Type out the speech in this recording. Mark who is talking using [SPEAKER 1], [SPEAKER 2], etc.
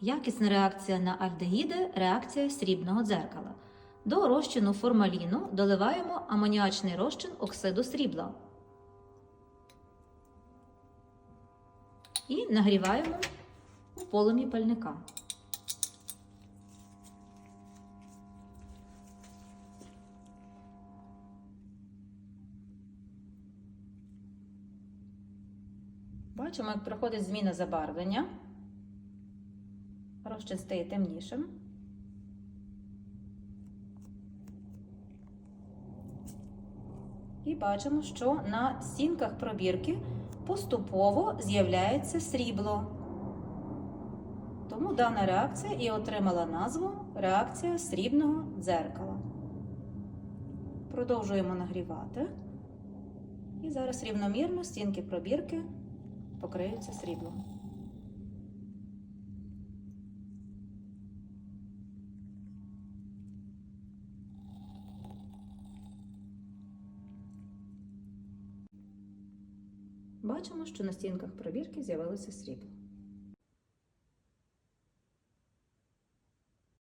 [SPEAKER 1] Якісна реакція на альдегіди – реакція срібного дзеркала. До розчину формаліну доливаємо амоніачний розчин оксиду срібла. І нагріваємо у полум'ї пальника. Бачимо, як проходить зміна забарвлення. Розчин стає темнішим. І бачимо, що на стінках пробірки поступово з'являється срібло. Тому дана реакція і отримала назву реакція срібного дзеркала. Продовжуємо нагрівати. І зараз рівномірно стінки пробірки покриються сріблом. Бачимо, що на стінках пробірки з'явилося срібло.